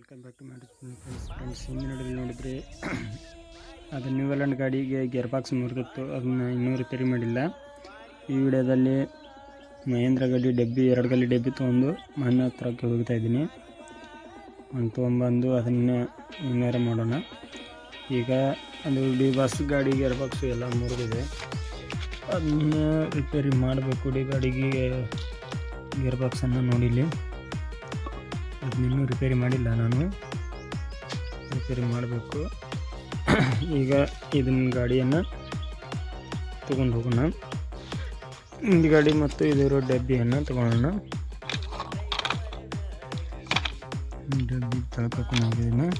Welcome back to my friends friends ನೋಡಿದ್ರೆ ನೋಡಿದರೆ ಅದು ನ್ಯೂವೆಲ್ಯಾಂಡ್ ಗಾಡಿಗೆ ಗೇರ್ ಬಾಕ್ಸ್ ಮುರಿದಿತ್ತು. ಅದನ್ನ ಇನ್ನೂ ರಿಪೇರಿ ಮಾಡಿಲ್ಲ. ಈ ವಿಡಿಯೋದಲ್ಲಿ ಮಹೇಂದ್ರ ಗಾಡಿ ಡಬ್ಬಿ ಎರಡು ಗಲ್ಲಿ ಡಬ್ಬಿ ತೊಗೊಂಡು ಮನೆ ಹತ್ರಕ್ಕೆ ಹೋಗ್ತಾ ಇದ್ದೀನಿ. ಒಂದು ತೊಗೊಂಬಂದು ಅದನ್ನ ಇನ್ನೇರ ಮಾಡೋಣ. ಈಗ ಅದು ಡಿ ಬಸ್ ಗಾಡಿ ಗೇರ್ ಬಾಕ್ಸು ಎಲ್ಲ ಮುರಿದಿದೆ. ಅದನ್ನ ರಿಪೇರಿ ಮಾಡಬೇಕು. ಡಿ ಗಾಡಿಗೆ ಗೇರ್ ಬಾಕ್ಸನ್ನು ನೋಡಿಲಿ ಅದನ್ನಿನ್ನೂ ರಿಪೇರಿ ಮಾಡಿಲ್ಲ ನಾನು. ರಿಪೇರಿ ಮಾಡಬೇಕು. ಈಗ ಇದನ್ನ ಗಾಡಿಯನ್ನು ತೊಗೊಂಡು ಹೋಗೋಣ. ಹಿಂದಿ ಗಾಡಿ ಮತ್ತು ಇದರ ಡಬ್ಬಿಯನ್ನು ತೊಗೊಳ್ಳೋಣ. ಡಬ್ಬಿ ತಳ್ಕೊಂಡು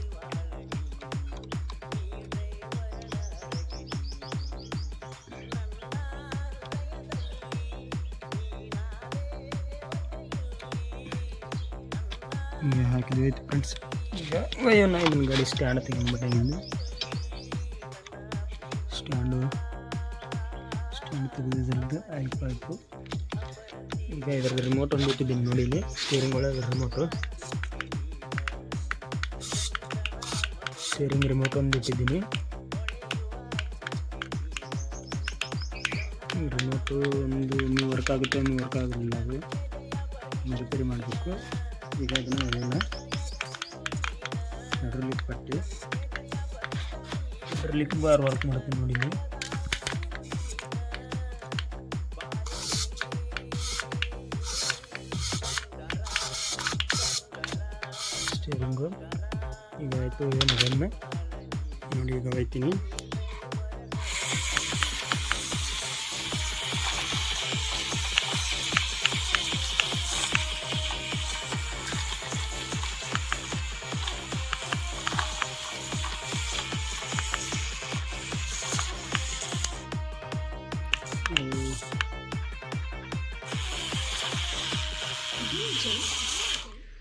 ಈಗ ಹಾಕಿದ್ವಿ ಆಯ್ತು ಫ್ರೆಂಡ್ಸ್ ಈಗ ಒಯ್ಯೋಣ ಇದನ್ನ ಗಾಡಿ ಸ್ಟ್ಯಾಂಡ್ ತೆಗೊಂಡ್ಬಿಟ್ಟಿದ್ದೀನಿ ಸ್ಟ್ಯಾಂಡು ಸ್ಟ್ಯಾಂಡ್ ತೆಗೆದಿದ್ರದ್ದು ಆಯ್ತು ಆಯಿತು. ಈಗ ಇದ್ರದ್ದು ರಿಮೋಟ್ ಒಂದು ಇಟ್ಟಿದ್ದೀನಿ ನೋಡಿ ಇಲ್ಲಿ ಸ್ಟೇರಿಂಗ್ ಒಳಗೆ ರಿಮೋಟು ಸ್ಟೇರಿಂಗ್ ರಿಮೋಟ್ ಒಂದು ಇಟ್ಟಿದ್ದೀನಿ. ರಿಮೋಟು ಒಂದು ವರ್ಕ್ ಆಗುತ್ತೆ ಒಮ್ಮೆ ವರ್ಕ್ ಆಗೋದಿಲ್ಲ ಅದು. ರಿಪೇರಿ ಮಾಡಬೇಕು ಈಗ ಅದನ್ನು ಒಯ್ಯೋಣ ಹೈಡ್ರೋಲಿಕ್ ಪಟ್ಟಿ ಬಾರ್ ವರ್ಕ್ ಮಾಡ್ತೀನಿ ನೋಡಿ ನೀವು ಸ್ಟೇರಿಂಗು ಈಗ ಆಯಿತು ಏನು ನೋಡಿ, ಈಗ ಒಯ್ತೀನಿ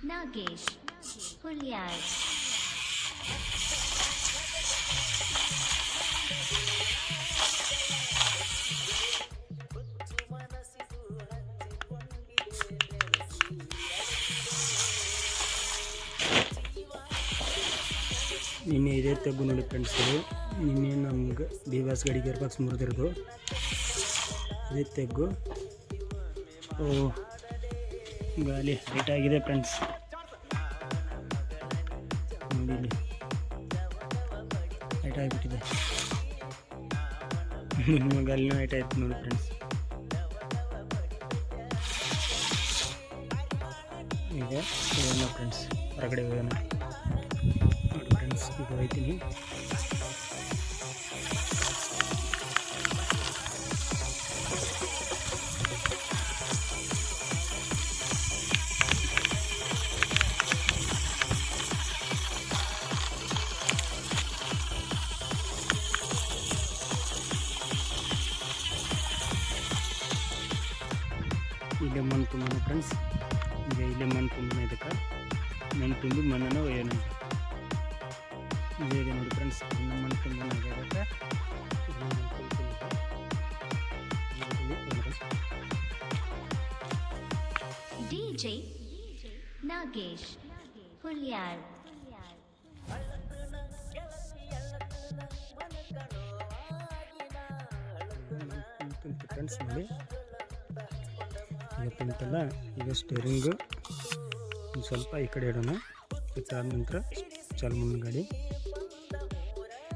Nagesh Hulyar ನಿನ್ನೆ ಇದೇ ತಗ್ಗು ನೋಡಿ ಫ್ರೆಂಡ್ಸ್ ಇದು ನಿನ್ನೆ ನಮ್ಗೆ ದೇವಾಸ್ ಗಡಿಗೆ ಬಾಕ್ಸ್ ಮುರಿದಿರೋದು. ಇದೇ ತೆಗ್ಗು. ಓ. ಗಾಲಿ ಹೈಟ್ ಆಗಿದೆ ಫ್ರೆಂಡ್ಸ್ ನೋಡಿ ಹೈಟ್ ಆಗಿಬಿಟ್ಟಿದೆ. ನಿಮ್ಮ ಗಾಲಿನೂ ಹೈಟ್ ಆಯ್ತು ನೋಡಿ ಫ್ರೆಂಡ್ಸ್ ಈಗ ಫ್ರೆಂಡ್ಸ್ ಹೊರಗಡೆ ಹೋಗೋಣ. ನೋಡಿ ಫ್ರೆಂಡ್ಸ್ ಈಗ ಹೋಯ್ತೀನಿ ತುಂಬನ ಫ್ರೆಂಡ್ಸ್ ಈಗ ಇಲ್ಲೇ ಮಣ್ಣು ತುಂಬ ಇದಕ್ಕೆ ಮಣ್ಣು ತುಂಬಿ ಮಣ್ಣನ್ನು ಏನು. ಇದೇ ನೋಡಿ ಫ್ರೆಂಡ್ಸ್ ಇನ್ನು ಮಣ್ಣು ತುಂಬ ಆಗಿರುತ್ತೆ ನಾನು Nagesh Hulyar ತುಂಬಿತು ಫ್ರೆಂಡ್ಸ್ ನೋಡಿ. ಈಗ ತುಂಬಿತಲ್ಲ ಈಗ ಸ್ಟೇರಿಂಗು ಒಂದು ಸ್ವಲ್ಪ ಈ ಕಡೆ ಇಡೋಣ. ಆದ ನಂತರ ಚಾಲು ಮುಂದಿನ ಗಾಡಿ.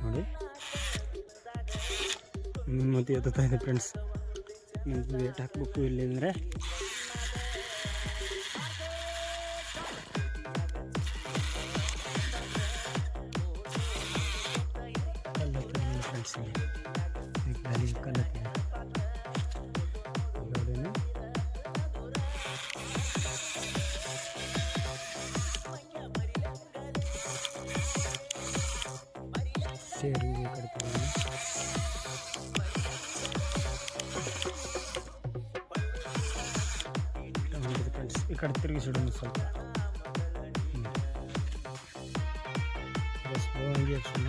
ನೋಡಿ. ಮತ್ತೆ ಎತ್ತಾ ಇದೆ ಫ್ರೆಂಡ್ಸ್ ವೇಟ್ ಹಾಕ್ಬೇಕು ಇಲ್ಲಿ ಅಂದರೆ. ಕಲ್ಲ ಫ್ರೆಂಡ್ಸ್ ಇಲ್ಲಿ. ಸ್ಟೇರಿಂಗ್ ಈ ಕಡೆ ತಗೊಂಡು ತಗೊಂಡಿದ್ದು ಫ್ರೆಂಡ್ಸ್ ಈ ಕಡೆ ತಿರುಗಿಸಿಡೋಣ ಸ್ವಲ್ಪ ಸ್ಲೋ ಹಂಗೆ ಹಚ್ಚೋಣ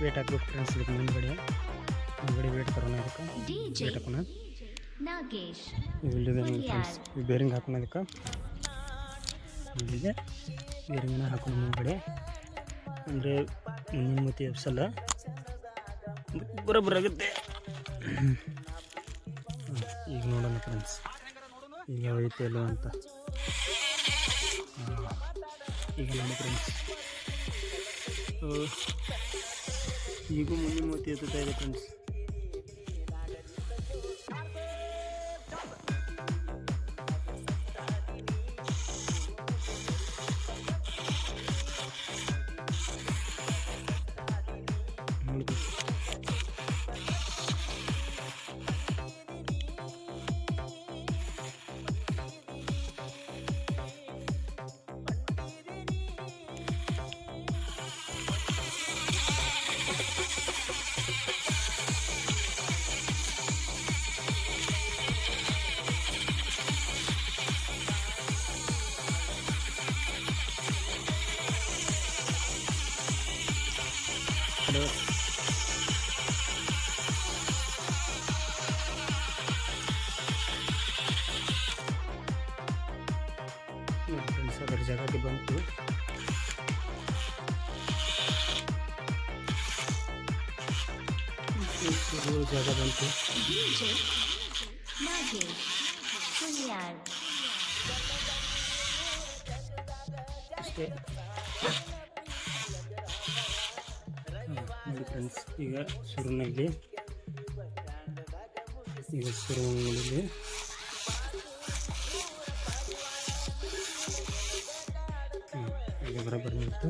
ವೇಟ್ ಹಾಕ್ಬೇಕು ಫ್ರೆಂಡ್ಸ್ ಇದಕ್ಕೆ ಮುಂದ್ಗಡೆ ವೇಟ್ ತರೋಣ ಇದಕ್ಕೆ. DJ ವೇಟ್ ಹಾಕೋಣ. ಇಲ್ಲಿದೆ ನೋಡಿ ಫ್ರೆಂಡ್ಸ್ ಬೇರಿಂಗ್ ಹಾಕೋಣ ಇದಕ್ಕೆ. ಇಲ್ಲಿದೆ ಬೇರಿಂಗನ್ನ ಹಾಕೋಣ ಮುಂದ್ಗಡೆ. ಅಂದರೆ ಮುಂದಿನ ಮೂತಿ ಎಬ್ಸಲ್ಲ. ಬರೋಬ್ಬರಾಗುತ್ತೆ ಈಗ ನೋಡೋಣ ಫ್ರೆಂಡ್ಸ್ ಈಗ ಐತೆ ಅಲ್ಲ ಅಂತ. ಈಗ ನೋಡಿ ಫ್ರೆಂಡ್ಸ್ ಈಗ ಮುಂದಿನ ಮೂತಿ ಎತ್ತುತ್ತಾ ಇದೆ friends Iya, dulu nah bisa berjaga di bangku itu dulu jaga bangku Oke. Okay. ನೋಡಿ ಫ್ರೆಂಡ್ಸ್, ಈಗ ಸುರುನಲ್ಲಿ ಈಗ ಈಗ ಬರೋಬ್ಬರಿ ನಿಂತು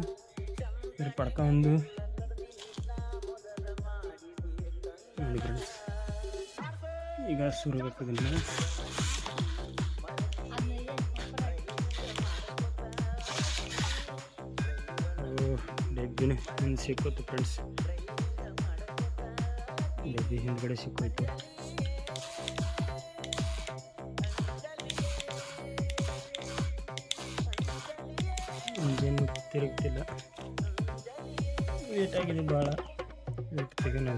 ಇದ್ರ ಪಡ್ಕ ಒಂದು ನೋಡಿ ಫ್ರೆಂಡ್ಸ್, ಈಗ ಸುರಬೇಕು ಇದನ್ನು ಡಬ್ಬಿನ ಹಿಂದೆ ಫ್ರೆಂಡ್ಸ್. ಡಬ್ಬಿ ಹಿಂದ್ಗಡೆ ಸಿಕ್ಕೋಯ್ತು ಇಂಜನ್ ತಿರುಗ್ತಿಲ್ಲ. ಲೇಟ್ ಆಗಿದೆ ಭಾಳ. ತೆಗೆನ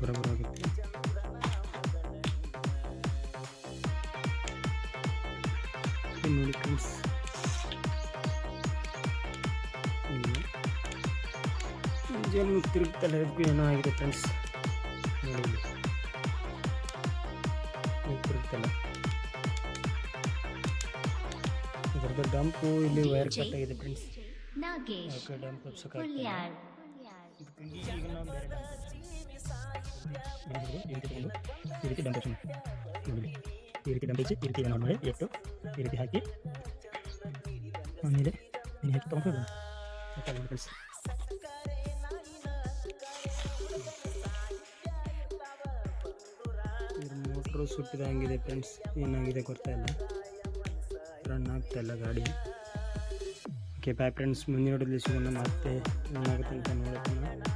ಬರೋಬ್ಬರ ಆಗುತ್ತೆ. ಇದು ನೋಡಿ ಫ್ರೆಂಡ್ಸ್ ಇಂಜನ್ ತಿರುಗ್ತಲ್ಲ ಇದಕ್ಕೂ ಏನೋ ಆಗಿದೆ ಫ್ರೆಂಡ್ಸ್ ತಿರುಗ್ತಲ್ಲ ಇದರದ್ದು ಡಂಪು ಇಲ್ಲಿ ವೈರ್ ಕಟ್ ಆಗಿದೆ ಫ್ರೆಂಡ್ಸ್ ಓಕೆ ಡಂಪ್ dump ಈ ರೀತಿ ತಗೊಂಡು ಈ ರೀತಿ ಡಂಪ್ ಈ ರೀತಿ ಡಂಪ್ ಈ ರೀತಿ ನೋಡಿ ಇಟ್ಟು ಈ ರೀತಿ ಹಾಕಿ ಆಮೇಲೆ ನೀನು ಹಾಕಿ ತೊಗೊಂಡು ಫ್ರೆಂಡ್ಸ್ ಮೋಟ್ರು ಸುಟ್ಟಿದಂಗಿದೆ ಫ್ರೆಂಡ್ಸ್. ಏನಾಗಿದೆ ಗೊತ್ತಾಯಿಲ್ಲ ರನ್ ಆಗ್ತಾ ಇಲ್ಲ ಗಾಡಿ. ಓಕೆ ಬಾಯ್ ಫ್ರೆಂಡ್ಸ್ ಮುಂದಿನ ಸಿಗೋಣ ಮತ್ತೆ ಅಂತ ನೋಡ್ತಾನೆ ಮುಂದಿನ ನೋಡೋದು ಸಿಗೋಣ